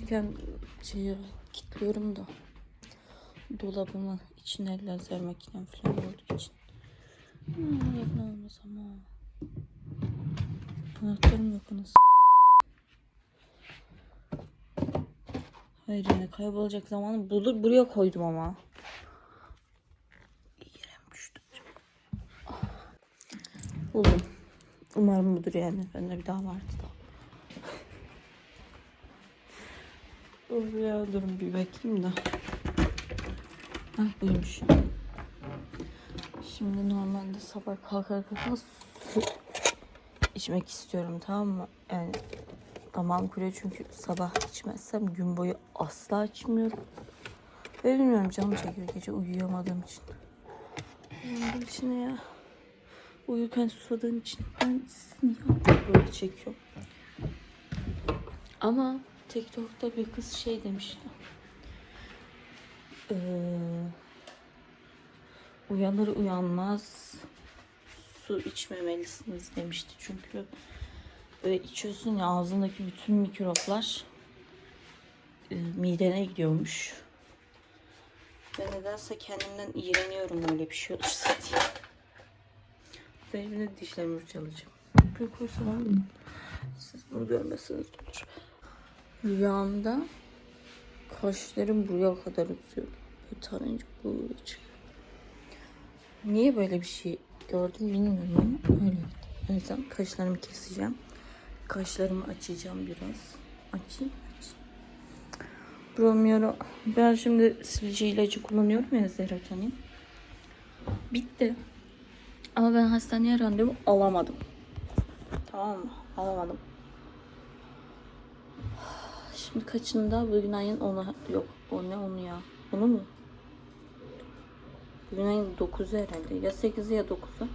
Yatarken şeyi kilitliyorum da dolabımı içine lazer makinem falan olduğu için. Hmm, yakın olmaz ama. Anahtarım yok anasını. Hayır yani kaybolacak zamanı bulur buraya koydum ama. Yerem düştü. Buldum. Umarım budur yani. Bende bir daha vardı da. Dur ya durun bir bakayım da. Hah buymuş. Şimdi normalde sabah kalkar kalkmaz su içmek istiyorum tamam mı? Yani damağım kuruyor çünkü sabah içmezsem gün boyu asla içmiyorum. Ve bilmiyorum canım çekiyor gece uyuyamadığım için. Bunun içine ya. Uyurken susadığım için ben niye böyle çekiyorum. Ama TikTok'ta bir kız şey demişti. Ee, uyanır uyanmaz su içmemelisiniz demişti. Çünkü böyle içiyorsun ya ağzındaki bütün mikroplar e, midene gidiyormuş. Ben nedense kendimden iğreniyorum öyle bir şey olursa diye. Zeynep'in dişlerimi fırçalayacağım. Bir koysa var mı? Siz bunu görmeseniz olur. Rüyamda kaşlarım buraya kadar uzuyordu. Böyle tanınca böyle çıkıyor. Niye böyle bir şey gördüm bilmiyorum ama öyle. O yüzden kaşlarımı keseceğim. Kaşlarımı açacağım biraz. Açayım açayım. Bromyoro. Ben şimdi silici ilacı kullanıyorum ya serotonin. Bitti. Ama ben hastaneye randevu alamadım. Tamam mı? Alamadım. Şimdi kaçında? Bugün ayın 10'u. Yok o ne onu ya? Onu mu? Bugün ayın 9'u herhalde. Ya 8'i ya 9'u.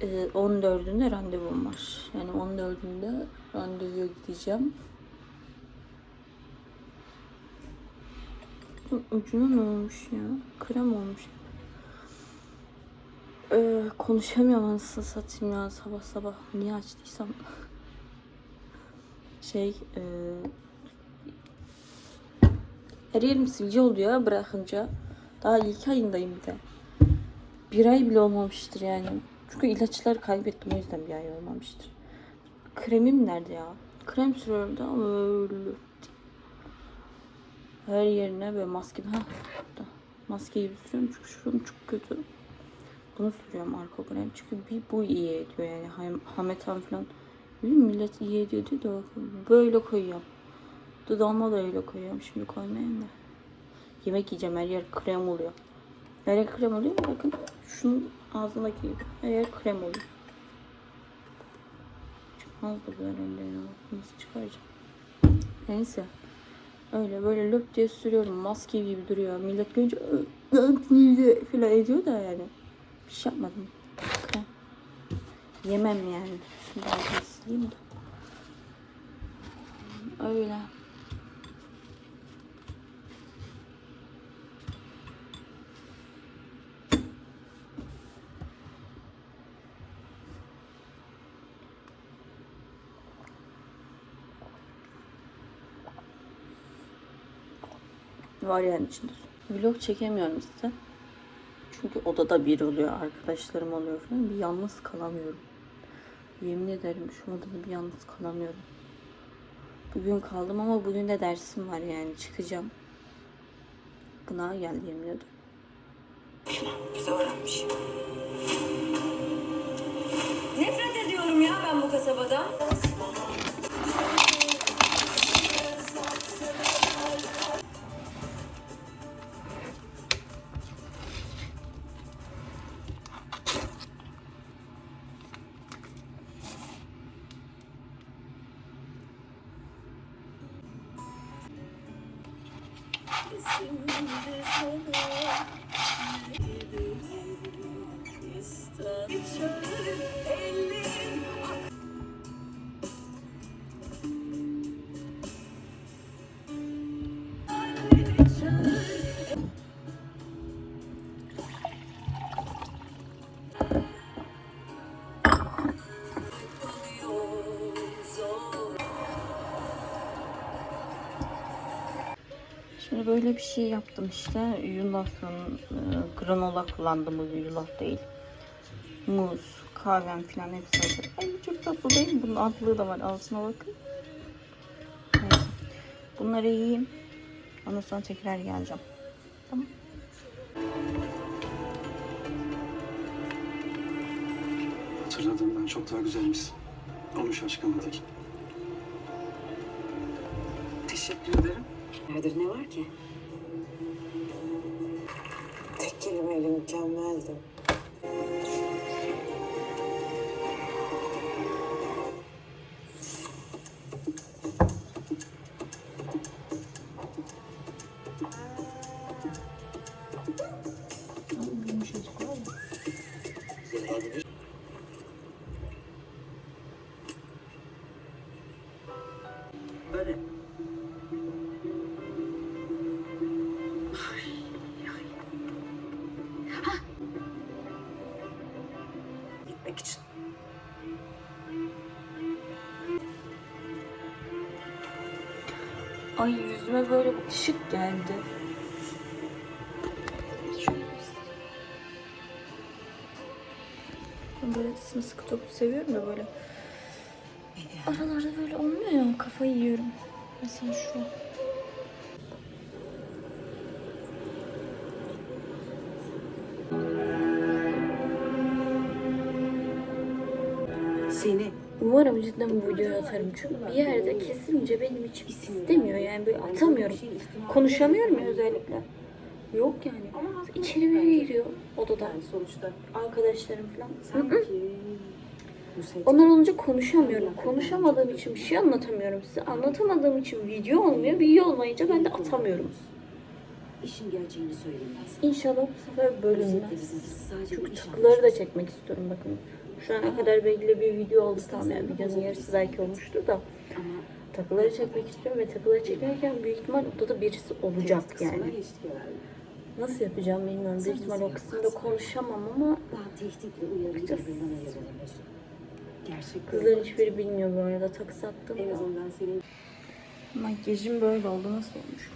Ee, 14'ünde randevum var. Yani 14'ünde randevuya gideceğim. Ucuna ne olmuş ya? Krem olmuş. Ee, konuşamıyorum anasını satayım ya sabah sabah. Niye açtıysam. Şey, e, her yerim sivilce oluyor bırakınca. Daha ilk ayındayım bir de. Bir ay bile olmamıştır yani. Çünkü ilaçları kaybettim o yüzden bir ay olmamıştır. Kremim nerede ya? Krem sürüyorum da ama. Her yerine böyle maske. Ha, burada. Maske gibi sürüyorum çünkü şuram çok kötü. Bunu sürüyorum arka krem çünkü bir bu iyi ediyor yani Ham- Hametan falan. Millet iyi ediyor diyor da böyle koyuyorum. Dudağıma da öyle koyuyorum. Şimdi koymayayım da. Yemek yiyeceğim her yer krem oluyor. Her yer krem oluyor mu? Bakın şunun ağzındaki gibi. Her yer krem oluyor. Çıkmaz da bu herhalde ya. Nasıl çıkaracağım? Neyse. Öyle böyle löp diye sürüyorum. Maske gibi duruyor. Millet görünce "Ö, ö, falan ediyor da yani. Bir şey yapmadım. Krem. Yemem yani. Şimdi ağzını sileyim de. Öyle. Var yani içinde. Vlog çekemiyorum size. Çünkü odada bir oluyor, arkadaşlarım oluyor falan. Bir yalnız kalamıyorum. Yemin ederim şu odada bir yalnız kalamıyorum. Bugün kaldım ama bugün de dersim var yani çıkacağım. Gına geldi yemin ederim. Güzel öğrenmiş. Nefret ediyorum ya ben bu kasabadan. thank you. Böyle bir şey yaptım işte. Yulaf, e, granola kullandım bu yulaf değil. Muz, kahvem falan hepsi hazır. Ay çok tatlı değil mi? Bunun altlığı da var. Altına bakın. Neyse. Bunları yiyeyim. Ondan sonra tekrar geleceğim. Tamam. Hatırladığımdan çok daha güzelmişsin. Onu şaşkınla değil. Teşekkür ederim. Nedir ne var ki? Mükemmeldi. Gitmek için. Ay yüzüme böyle bir ışık geldi. Ben böyle sımsıkı topu seviyorum da böyle. Aralarda böyle olmuyor ya kafayı yiyorum. Mesela şu. Seni Umarım cidden bu videoyu atarım. Çünkü bir yerde kesince benim içim istemiyor. Yani böyle atamıyorum. Konuşamıyorum ya özellikle. Yok yani. İçeri biri giriyor odada. sonuçta Arkadaşlarım falan. seçim Onlar olunca konuşamıyorum. Konuşamadığım için bir şey anlatamıyorum size. Anlatamadığım için video olmuyor. Video olmayınca ben de atamıyorum. işin gerçeğini söylemez. İnşallah bu sefer bölünmez. Çünkü iş takıları da çekmek istiyorum bakın. Şu ana kadar belli bir video oldu tamam yani videonun yarısı belki olmuştur da. Takıları çekmek istiyorum ve takıları çekerken büyük ihtimal odada birisi olacak yani. Nasıl yapacağım bilmiyorum. Büyük ihtimal o kısımda konuşamam ama. Gerçek kızların hiçbiri bilmiyor bu arada takı sattım. en azından senin Makyajım böyle oldu. Nasıl olmuş?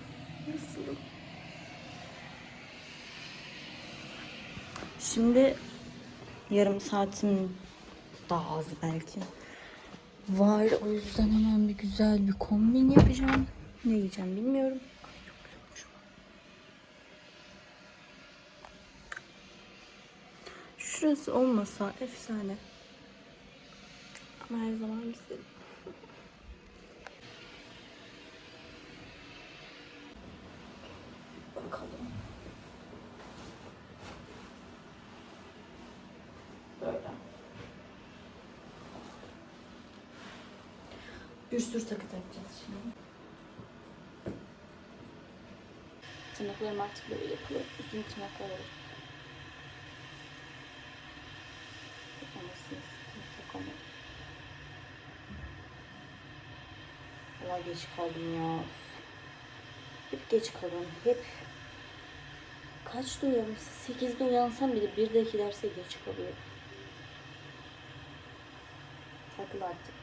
Nasıl? Şimdi yarım saatim daha az belki. Var o yüzden hemen bir güzel bir kombin yapacağım. Ne giyeceğim bilmiyorum. Şurası olmasa efsane. Ama her zaman güzel. Bakalım. Böyle. Bir sürü takı takacağız şimdi. Tırnaklarım artık böyle yapıyor. Uzun tırnaklar olur. Anasını takamadım. Valla geç kaldım ya. Hep geç kalıyorum. Hep. Kaçta uyanmışsın? 8'de uyansam bile 1'deki derse geç kalıyorum. Takıl artık.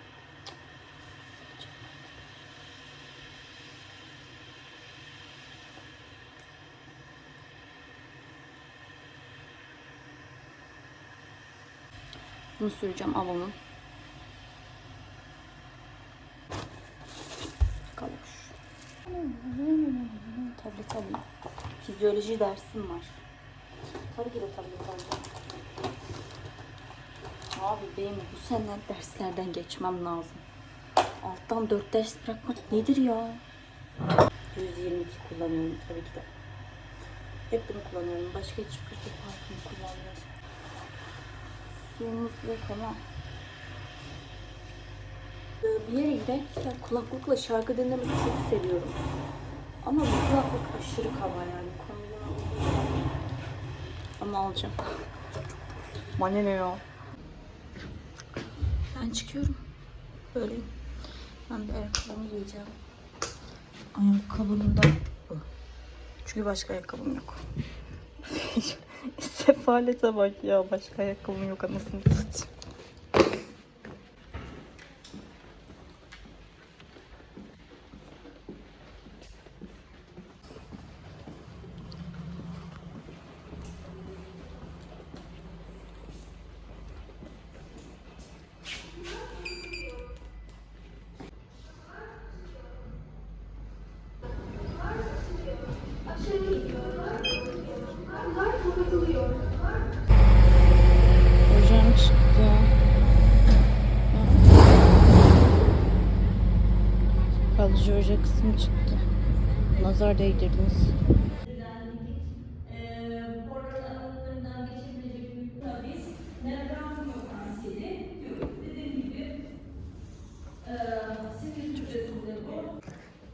Bunu süreceğim avamın. Kalmış. Tabii tabii. Fizyoloji dersim var. Tabii ki de tabii kalacağım. Abi benim bu sene derslerden geçmem lazım. Alttan 4 ders bırakmak nedir ya? 122 kullanıyorum tabii ki de. Hep bunu kullanıyorum. Başka hiçbir şey parfüm kullanmıyorum. Suyumuz yok ama. Bir yere giderken kulaklıkla şarkı dinlemeyi çok seviyorum. Ama bu kulaklık aşırı kaba yani. Ama alacağım. Bana ne ya? Ben çıkıyorum. Böyle. Ben bir ayakkabımı giyeceğim. Ayakkabım da bu. Çünkü başka ayakkabım yok. Sefalete bak ya. Başka ayakkabım yok anasını satayım. Oje kısmı çıktı. Nazar değdirdiniz.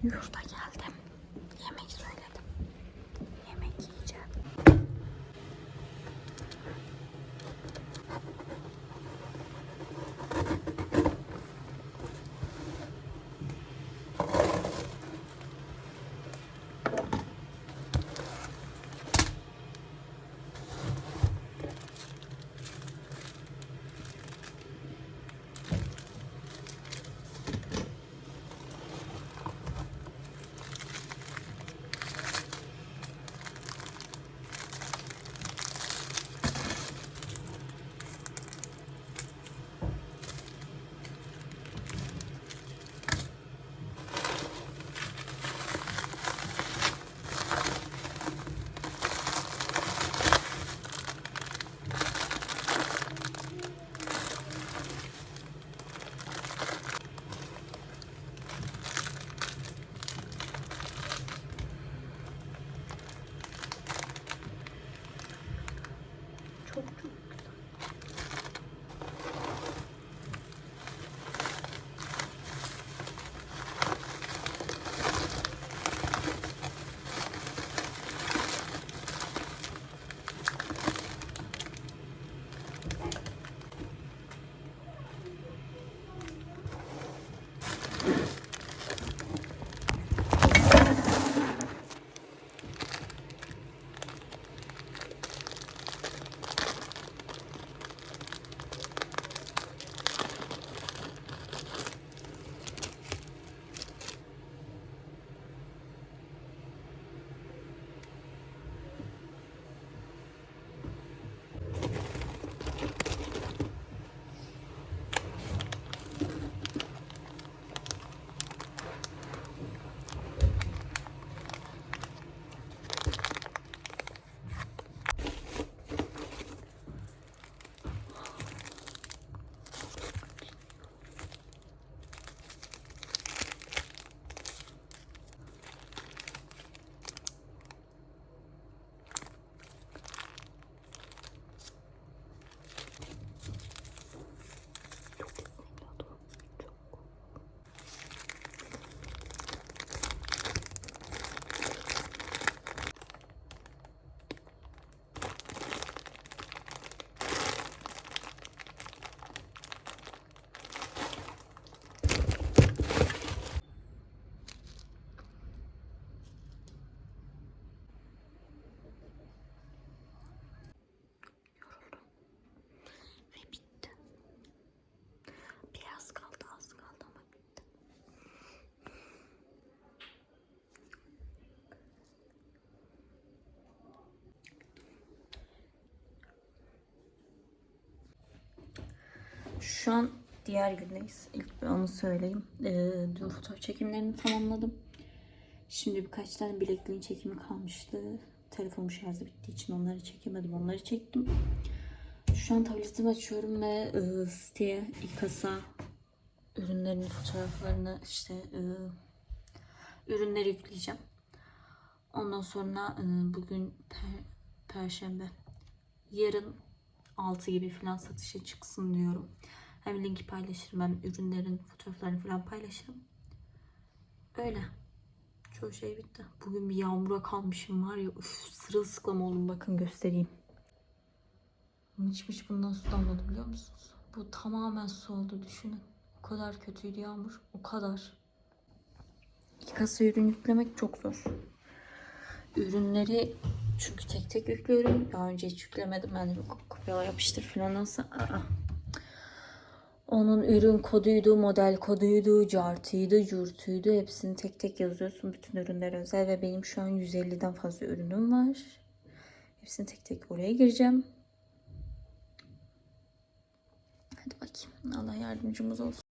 Yurda Şu an diğer gündeyiz. İlk bir onu söyleyeyim. Ee, dün fotoğraf çekimlerini tamamladım. Şimdi birkaç tane bilekliğin çekimi kalmıştı. Telefonum şarjı bittiği için onları çekemedim. Onları çektim. Şu an tabletimi açıyorum ve e, siteye İKAS'a ürünlerin fotoğraflarını işte e, ürünleri yükleyeceğim. Ondan sonra e, bugün per- perşembe yarın 6 gibi falan satışa çıksın diyorum. Hem linki paylaşırım hem ürünlerin fotoğraflarını falan paylaşırım. Öyle. Çoğu şey bitti. Bugün bir yağmura kalmışım var ya. Üf, sırılsıklam oldum. Bakın göstereyim. Hiç hiç bundan su damladı biliyor musunuz? Bu tamamen su oldu düşünün. O kadar kötüydü yağmur. O kadar. İki kasa ürün yüklemek çok zor. Ürünleri çünkü tek tek yüklüyorum. Daha önce hiç yüklemedim. Yani kopyala yapıştır falan olsa. aa. Onun ürün koduydu, model koduydu, cartıydı, curtuydu. Hepsini tek tek yazıyorsun. Bütün ürünler özel ve benim şu an 150'den fazla ürünüm var. Hepsini tek tek oraya gireceğim. Hadi bakayım. Allah yardımcımız olsun.